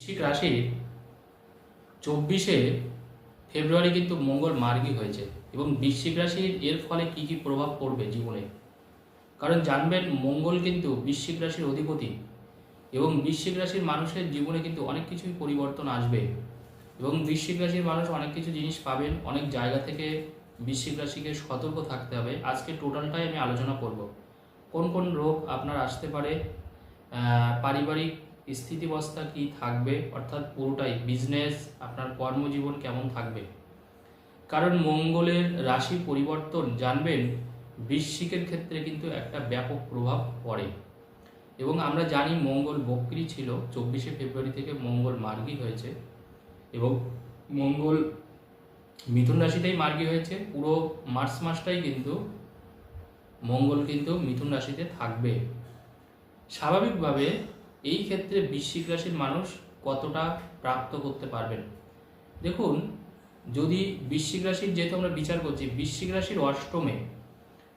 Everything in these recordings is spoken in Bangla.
বৃশ্চিক রাশির চব্বিশে ফেব্রুয়ারি কিন্তু মঙ্গল মার্গী হয়েছে এবং বৃশ্চিক রাশির এর ফলে কি কি প্রভাব পড়বে জীবনে? কারণ জানবেন মঙ্গল কিন্তু বৃশ্চিক রাশির অধিপতি এবং বৃশ্চিক রাশির মানুষের জীবনে কিন্তু অনেক কিছুই পরিবর্তন আসবে এবং বৃশ্চিক রাশির মানুষ অনেক কিছু জিনিস পাবেন, অনেক জায়গা থেকে বৃশ্চিক রাশিকে সতর্ক থাকতে হবে। আজকে টোটালটাই আমি আলোচনা করব। কোন কোন রোগ আপনার আসতে পারে? পারিবারিক স্থিতিবস্থা কি থাকবে? অর্থাৎ পুরোটাই বিজনেস আপনার কর্মজীবন কেমন থাকবে? কারণ মঙ্গলের রাশি পরিবর্তন, জানবেন, বৃশ্চিকের ক্ষেত্রে কিন্তু একটা ব্যাপক প্রভাব পড়ে। এবং আমরা জানি মঙ্গল বক্রি ছিল, চব্বিশে ফেব্রুয়ারি থেকে মঙ্গল মার্গী হয়েছে। এবং মঙ্গল মিথুন রাশিতেই মার্গী হয়েছে। পুরো মার্চ মাসটাই কিন্তু মঙ্গল কিন্তু মিথুন রাশিতে থাকবে। স্বাভাবিকভাবে এই ক্ষেত্রে বৃশ্চিক রাশির মানুষ কতটা প্রাপ্ত করতে পারবেন? দেখুন, যদি বৃশ্চিক রাশির যেহেতু আমরা বিচার করছি, বৃশ্চিক রাশির অষ্টমে,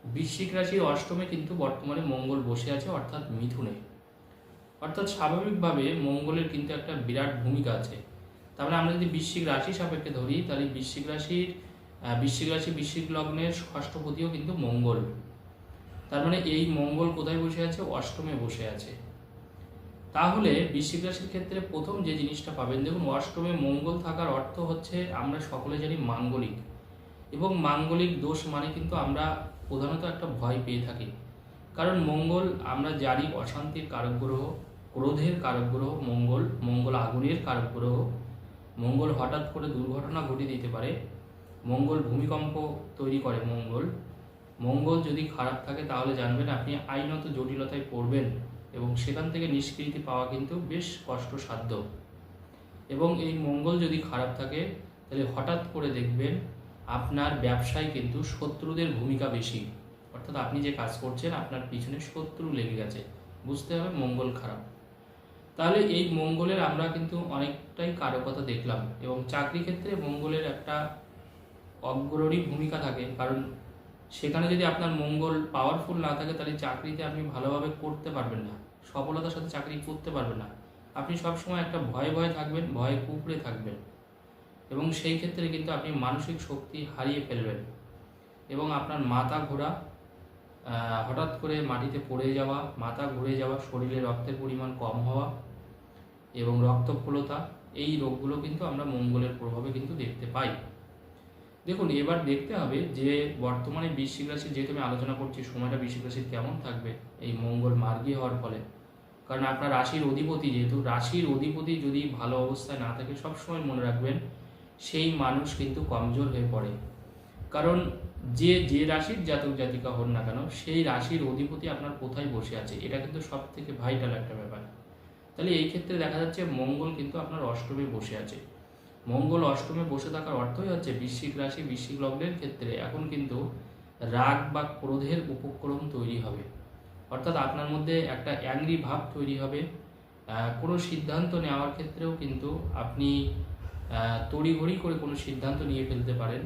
বৃশ্চিক রাশির অষ্টমে কিন্তু বর্তমানে মঙ্গল বসে আছে, অর্থাৎ মিথুনে। অর্থাৎ স্বাভাবিকভাবে মঙ্গলের কিন্তু একটা বিরাট ভূমিকা আছে। তার মানে আমরা যদি বৃশ্চিক রাশি সাপেক্ষে ধরি, তাহলে বৃশ্চিক রাশির বৃশ্চিক রাশি, বৃশ্চিক লগ্নের ষষ্ঠপতিও কিন্তু মঙ্গল। তার মানে এই মঙ্গল কোথায় বসে আছে? অষ্টমে বসে আছে। তাহলে বৃশ্চিক রাশির ক্ষেত্রে প্রথম যে জিনিসটা পাবেন, দেখুন অষ্টমে মঙ্গল থাকার অর্থ হচ্ছে আমরা সকলে জানি মাঙ্গলিক। এবং মাঙ্গলিক দোষ মানে কিন্তু আমরা প্রধানত একটা ভয় পেয়ে থাকি। কারণ মঙ্গল আমরা জানি অশান্তির কারক গ্রহ, ক্রোধের কারক গ্রহ, মঙ্গল মঙ্গল আগুনের কারক গ্রহ। মঙ্গল হঠাৎ করে দুর্ঘটনা ঘটিয়ে দিতে পারে। মঙ্গল ভূমিকম্প তৈরি করে মঙ্গল। মঙ্গল যদি খারাপ থাকে তাহলে জানবেন আপনি আইনত জটিলতায় পড়বেন। এবং সেখান থেকে নিষ্কৃতি পাওয়া কিন্তু বেশ কষ্টসাধ্য। এবং এই মঙ্গল যদি খারাপ থাকে, তাহলে হঠাৎ করে দেখবেন আপনার ব্যবসায় কিন্তু শত্রুদের ভূমিকা বেশি। অর্থাৎ আপনি যে কাজ করছেন, আপনার পিছনে শত্রু লেগে গেছে। বুঝতে হবে মঙ্গল খারাপ। তাহলে এই মঙ্গলের আমরা কিন্তু অনেকটাই কারকতা দেখলাম এবং চাকরি ক্ষেত্রে মঙ্গলের একটা অগ্রণী ভূমিকা থাকে। কারণ সেখানে যদি আপনার মঙ্গল পাওয়ারফুল না থাকে, তাহলে চাকরিতে আপনি ভালোভাবে করতে পারবেন না। সফলতার সাথে চাকরি করতে পারবেন না। আপনি সবসময় একটা ভয়ে ভয়ে থাকবেন, ভয়ে কুকড়ে থাকবেন। এবং সেই ক্ষেত্রে কিন্তু আপনি মানসিক শক্তি হারিয়ে ফেলবেন। এবং আপনার মাথা ঘোরা হঠাৎ করে মাটিতে পড়ে যাওয়া, মাথা ঘুরে যাওয়া, শরীরে রক্তের পরিমাণ কম হওয়া এবং রক্তফলতা এই রোগগুলো কিন্তু আমরা মঙ্গলের প্রভাবে কিন্তু দেখতে পাই। দেখুন, এবার দেখতে হবে যে বর্তমানে বৃশ্চিক রাশি যেহেতু আমি আলোচনা করছি, সময়টা বৃশ্চিক রাশির কেমন থাকবে? এই মঙ্গল মার্গী হওয়ার ফলে। কারণ আপনার রাশির অধিপতি যেহেতু, রাশির অধিপতি যদি ভালো অবস্থায় না থাকে, সবসময় মনে রাখবেন সেই মানুষ কিন্তু কমজোর হয়ে পড়ে। কারণ যে যে রাশির জাতক জাতিকা হন না কেন, সেই রাশির অধিপতি আপনার কোথায় বসে আছে? এটা কিন্তু সব থেকে ভাইটাল একটা ব্যাপার। তাহলে এই ক্ষেত্রে দেখা যাচ্ছে মঙ্গল কিন্তু আপনার অষ্টমে বসে আছে। মঙ্গল অষ্টমে বসে থাকার অর্থই হচ্ছে বৃশ্চিক রাশি, বৃশ্চিক লগ্নের ক্ষেত্রে এখন কিন্তু রাগ বা ক্রোধের উপক্রম তৈরি হবে। অর্থাৎ আপনার মধ্যে একটা অ্যাংরি ভাব তৈরি হবে। কোনো সিদ্ধান্ত নেওয়ার ক্ষেত্রেও কিন্তু আপনি তড়িঘড়ি করে কোনো সিদ্ধান্ত নিয়ে ফেলতে পারেন।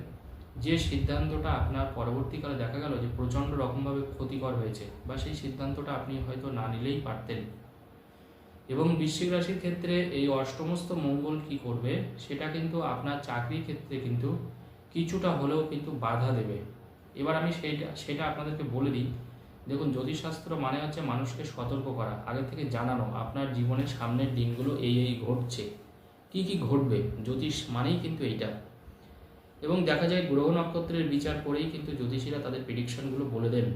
যে সিদ্ধান্তটা আপনার পরবর্তীকালে দেখা গেল যে প্রচণ্ড রকমভাবে ক্ষতিকর হয়েছে বা সেই সিদ্ধান্তটা আপনি হয়তো না নিলেই পারতেন। এবং বৃশ্চিক রাশির ক্ষেত্রে এই অষ্টমস্ত মঙ্গল কি করবে, সেটা কিন্তু আপনার চাকরির ক্ষেত্রে কিন্তু কিছুটা হলেও কিন্তু বাধা দেবে। এবার আমি সেইটা, সেটা আপনাদেরকে বলে দিই। দেখুন, জ্যোতিষশাস্ত্র মানে হচ্ছে মানুষকে সতর্ক করা, আগে থেকে জানানো, আপনার জীবনের সামনের দিনগুলো এই এই ঘটছে। কি কি ঘটবে? জ্যোতিষ মানেই কিন্তু এইটা। এবং দেখা যায়, গ্রহ নক্ষত্রের বিচার করেই কিন্তু জ্যোতিষীরা তাদের প্রেডিকশনগুলো বলে দেন।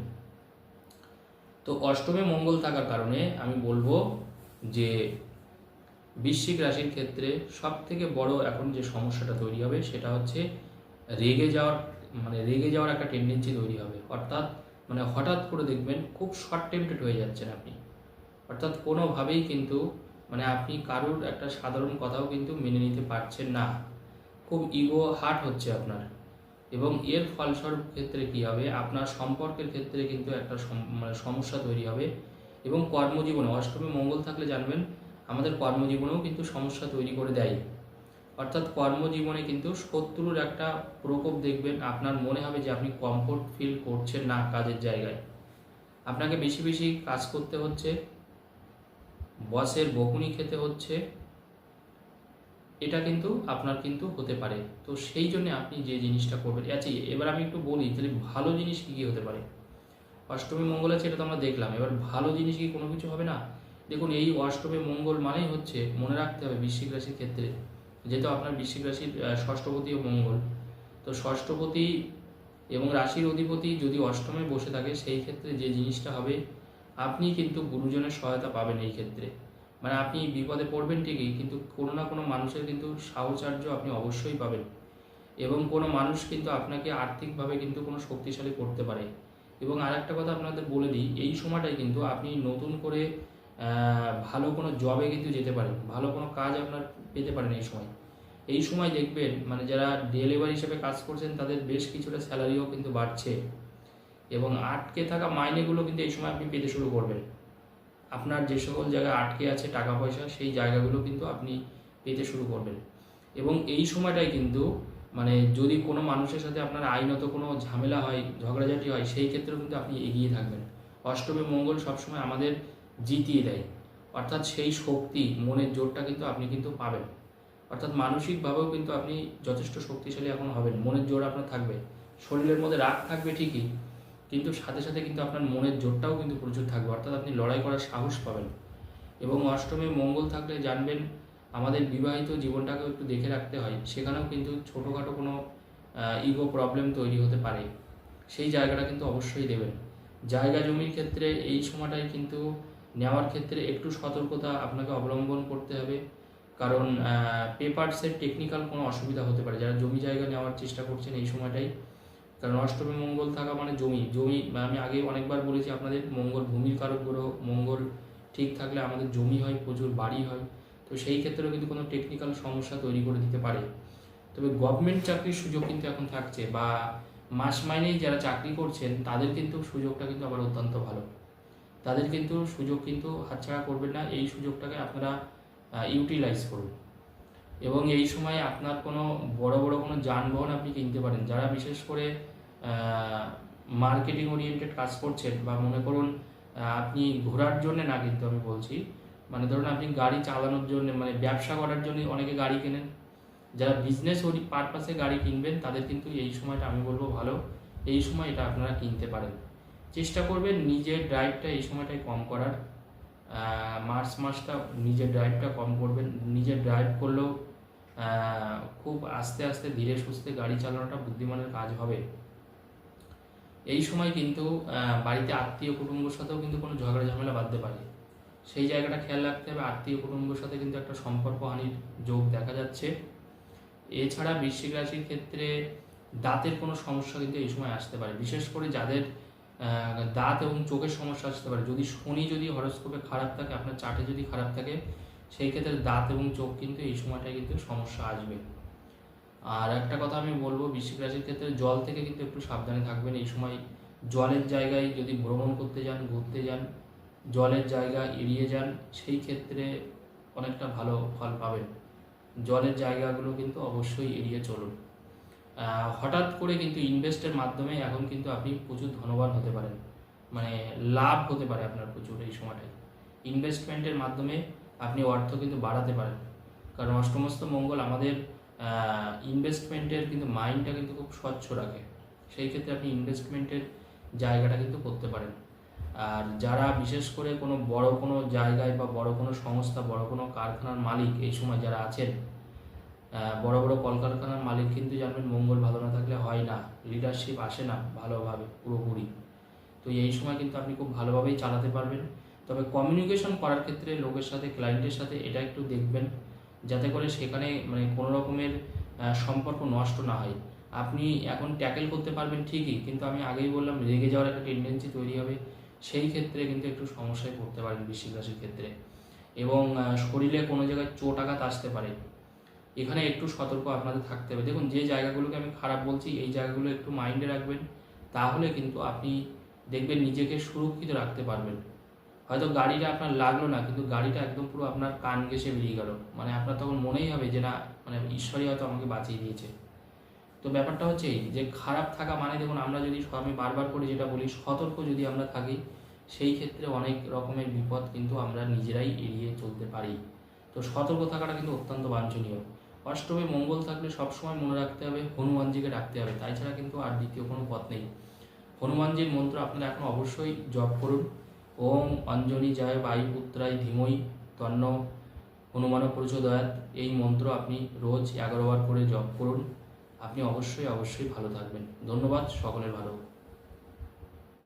তো অষ্টমে মঙ্গল থাকার কারণে আমি বলব যে বৃশ্চিক রাশির ক্ষেত্রে সব থেকে বড় এখন যে সমস্যাটা তৈরি হবে সেটা হচ্ছে রেগে যাওয়ার মানে রেগে যাওয়ার একটা টেন্ডেন্সি তৈরি হবে। অর্থাৎ মানে হঠাৎ করে দেখবেন খুব শর্ট টেম্পটেড হয়ে যাচ্ছেন আপনি। অর্থাৎ কোনোভাবেই কিন্তু মানে আপনি কারোর একটা সাধারণ কথাও কিন্তু মেনে নিতে পারছেন না। খুব ইগো হার্ট হচ্ছে আপনার। এবং এর ফলস্বরূপ ক্ষেত্রে কি হবে? আপনার সম্পর্কের ক্ষেত্রে কিন্তু একটা মানে সমস্যা তৈরি হবে। এবং কর্মজীবনে, অষ্টমী মঙ্গল থাকলে জানবেন, আমাদের কর্মজীবনেও কিন্তু সমস্যা তৈরি করে দেয়। অর্থাৎ কর্মজীবনে কিন্তু শত্রুর একটা প্রকোপ দেখবেন, আপনার মনে হবে যে আপনি কমফোর্ট ফিল করছেন না কাজের জায়গায়। আপনাকে বেশি বেশি কাজ করতে হচ্ছে, বসের বকুনি খেতে হচ্ছে, এটা কিন্তু আপনার কিন্তু হতে পারে। তো সেই জন্য আপনি যে জিনিসটা করবেন আচ্ছা এবার আমি একটু বলি, তাহলে ভালো জিনিস কী কী হতে পারে? অষ্টমী মঙ্গল আছে, এটা তো আমরা দেখলাম। এবার ভালো জিনিস কি কোনো কিছু হবে না? দেখুন, এই অষ্টমী মঙ্গল মানেই হচ্ছে মনে রাখতে হবে বৃশ্চিক রাশির ক্ষেত্রে, যেহেতু আপনার বৃশ্চিক রাশির ষষ্ঠপতি ও মঙ্গল। তো ষষ্ঠপতি এবং রাশির অধিপতি যদি অষ্টমে বসে থাকে, সেই ক্ষেত্রে যে জিনিসটা হবে, আপনি কিন্তু গুরুজনের সহায়তা পাবেন এই ক্ষেত্রে। মানে আপনি বিপদে পড়বেন ঠিকই, কিন্তু কোনো না কোনো মানুষের কিন্তু সাহচর্য আপনি অবশ্যই পাবেন। এবং কোনো মানুষ কিন্তু আপনাকে আর্থিকভাবে কিন্তু কোনো শক্তিশালী করতে পারে। এবং আর একটা কথা আপনাদের বলে দিই, এই সময়টাই কিন্তু আপনি নতুন করে ভালো কোনো জবে কিন্তু যেতে পারেন, ভালো কোনো কাজ আপনার পেতে পারেন এই সময়। এই সময় দেখবেন মানে যারা ডেলিভারি হিসেবে কাজ করছেন, তাদের বেশ কিছুটা স্যালারিও কিন্তু বাড়ছে। এবং আটকে থাকা মাইনেগুলো কিন্তু এই সময় আপনি পেতে শুরু করবেন। আপনার যে সকল জায়গায় আটকে আছে টাকা পয়সা, সেই জায়গাগুলো কিন্তু আপনি পেতে শুরু করবেন। এবং এই সময়টাই কিন্তু মানে যদি কোনো মানুষের সাথে আপনার আইনত কোনো ঝামেলা হয়, ঝগড়াঝাটি হয়, সেই ক্ষেত্রেও কিন্তু আপনি এগিয়ে থাকবেন। অষ্টমী, মঙ্গল সবসময় আমাদের জিতিয়ে দেয়। অর্থাৎ সেই শক্তি, মনের জোরটা কিন্তু আপনি কিন্তু পাবেন। অর্থাৎ মানসিকভাবেও কিন্তু আপনি যথেষ্ট শক্তিশালী এখন হবেন। মনের জোর আপনার থাকবে। শরীরের মধ্যে রাগ থাকবে ঠিকই, কিন্তু সাথে সাথে কিন্তু আপনার মনের জোরটাও কিন্তু প্রচুর থাকবে। অর্থাৎ আপনি লড়াই করার সাহস পাবেন। এবং অষ্টমী, মঙ্গল থাকলে জানবেন আমাদের বিবাহিত জীবনটাকেও একটু দেখে রাখতে হয়। সেখানেও কিন্তু ছোটোখাটো কোনো ইগো প্রবলেম তৈরি হতে পারে। সেই জায়গাটা কিন্তু অবশ্যই দেবেন। জায়গা জমির ক্ষেত্রে এই সময়টাই কিন্তু নেওয়ার ক্ষেত্রে একটু সতর্কতা আপনাকে অবলম্বন করতে হবে। কারণ পেপারসের টেকনিক্যাল কোনো অসুবিধা হতে পারে। যারা জমি জায়গা নেওয়ার চেষ্টা করছেন এই সময়টাই কারণ অষ্টমী মঙ্গল থাকা মানে জমি। জমি, আমি আগে অনেকবার বলেছি আপনাদের, মঙ্গল ভূমির কারক গ্রহ, মঙ্গল ঠিক থাকলে আমাদের জমি হয়, প্রচুর বাড়ি হয়। তো সেই ক্ষেত্রেও কিন্তু কোনো টেকনিক্যাল সমস্যা তৈরি করে দিতে পারে। তবে গভর্নমেন্ট চাকরির সুযোগ কিন্তু এখন থাকছে বা মাস মাইনেই যারা চাকরি করছেন, তাদের কিন্তু সুযোগটা কিন্তু আবার অত্যন্ত ভালো। তাদের কিন্তু সুযোগ কিন্তু হাতছাড়া করবেন না, এই সুযোগটাকে আপনারা ইউটিলাইজ করুন। এবং এই সময় আপনার কোনো বড় বড় কোনো যানবাহন আপনি কিনতে পারেন, যারা বিশেষ করে মার্কেটিং ওরিয়েন্টেড কাজ করছেন বা মনে করুন আপনি ঘোরার জন্য না কিন্তু আমি বলছি মানে ধরুন আপনি গাড়ি চালানোর জন্য মানে ব্যবসা করার জন্য অনেকে গাড়ি কেনেন। যারা বিজনেস ওরি পারপাসে গাড়ি কিনবেন, তাদের কিন্তু এই সময়টা আমি বলব ভালো। এই সময় এটা আপনারা কিনতে পারেন। চেষ্টা করবেন নিজের ড্রাইভটা এই সময়টায় কম করার। মার্চ মাসটা নিজের ড্রাইভটা কম করবেন। নিজের ড্রাইভ করলেও খুব আস্তে আস্তে ধীরে সুস্থে গাড়ি চালানোটা বুদ্ধিমানের কাজ হবে। এই সময় কিন্তু বাড়িতে আত্মীয় কুটুম্বর সাথেও কিন্তু কোনো ঝগড়া ঝামেলা বাঁধতে পারে। সেই জায়গাটা খেয়াল রাখতে হবে। আত্মীয় কুটুম্বর সাথে কিন্তু একটা সম্পর্ক হানির যোগ দেখা যাচ্ছে। এছাড়া বৃশ্চিক রাশির ক্ষেত্রে দাঁতের কোনো সমস্যা কিন্তু এই সময় আসতে পারে। বিশেষ করে যাদের দাঁত এবং চোখের সমস্যা আসতে পারে। যদি শনি যদি হরস্কোপে খারাপ থাকে, আপনার চাটে যদি খারাপ থাকে, সেই ক্ষেত্রে দাঁত এবং চোখ কিন্তু এই সময়টায় কিন্তু সমস্যা আসবে। আর একটা কথা আমি বলব, বৃশ্চিক রাশির ক্ষেত্রে জল থেকে কিন্তু একটু সাবধানে থাকবেন। এই সময় জলের জায়গায় যদি ভ্রমণ করতে যান, ঘুরতে যান জলের জায়গা এড়িয়ে যান, সেই ক্ষেত্রে অনেকটা ভালো ফল পাবেন। জলের জায়গাগুলো কিন্তু অবশ্যই এড়িয়ে চলুন। হঠাৎ করে কিন্তু ইনভেস্টের মাধ্যমে এখন কিন্তু আপনি প্রচুর ধনবান হতে পারেন। মানে লাভ হতে পারে আপনার প্রচুর এই সময়টায়। ইনভেস্টমেন্টের মাধ্যমে আপনি অর্থ কিন্তু বাড়াতে পারেন। কারণ অষ্টমস্ত মঙ্গল আমাদের ইনভেস্টমেন্টের কিন্তু মাইন্ডটা কিন্তু খুব স্বচ্ছ রাখে। সেই ক্ষেত্রে আপনি ইনভেস্টমেন্টের জায়গাটা কিন্তু করতে পারেন। আর যারা বিশেষ করে কোনো বড় কোনো জায়গায় বা বড় কোনো সংস্থা, বড় কোনো কারখানার মালিক এই সময় যারা আছেন বড় বড় কলকারখানার মালিক কিন্তু জানবেন মঙ্গল ভালো না থাকলে হয় না লিডারশিপ আসে না ভালোভাবে, পুরোপুরি। তো এই সময় কিন্তু আপনি খুব ভালোভাবেই চালাতে পারবেন। তবে কমিউনিকেশন করার ক্ষেত্রে লোকের সাথে ক্লায়েন্টের সাথে এটা একটু দেখবেন, যাতে করে সেখানে মানে কোনো রকমের সম্পর্ক নষ্ট না হয়। আপনি এখন ট্যাকেল করতে পারবেন ঠিকই, কিন্তু আমি আগেই বললাম, রেগে যাওয়ার একটা টেন্ডেন্সি তৈরি হবে। সেই ক্ষেত্রে কিন্তু একটু সমস্যায় পড়তে পারেন বৃশ্চিক রাশির ক্ষেত্রে। এবং শরীরে কোনো জায়গায় চোট আঘাত আসতে পারে। এখানে একটু সতর্ক আপনাদের থাকতে হবে। দেখুন, যে জায়গাগুলোকে আমি খারাপ বলছি, এই জায়গাগুলো একটু মাইন্ডে রাখবেন। তাহলে কিন্তু আপনি দেখবেন নিজেকে সুরক্ষিত রাখতে পারবেন। হয়তো গাড়িটা আপনার লাগল না, কিন্তু গাড়িটা একদম পুরো আপনার কান ঘেসে বেরিয়ে গেল। মানে আপনার তখন মনেই হবে যে না মানে ঈশ্বরই হয়তো আমাকে বাঁচিয়ে দিয়েছে। তো ব্যাপারটা হচ্ছে এই যে খারাপ থাকা মানে দেখুন, আমরা যদি আমি বারবার করে যেটা বলি, সতর্ক যদি আমরা থাকি, সেই ক্ষেত্রে অনেক রকমের বিপদ কিন্তু আমরা নিজেরাই এড়িয়ে চলতে পারি। তো সতর্ক থাকাটা কিন্তু অত্যন্ত বাঞ্ছনীয়। অষ্টমে মঙ্গল থাকলে সবসময় মনে রাখতে হবে, হনুমানজিকে রাখতে হবে। তাই ছাড়া কিন্তু আর দ্বিতীয় কোনো পথ নেই। হনুমানজির মন্ত্র আপনারা এখন অবশ্যই জপ করুন। ওম অঞ্জনি জয় বায়ু পুত্রায় ধীমই তন্ন হনুমান প্রচোদয়াত। এই মন্ত্র আপনি রোজ এগারো বার করে জপ করুন। আপনি অবশ্যই অবশ্যই ভালো থাকবেন ধন্যবাদ সকলের ভালো।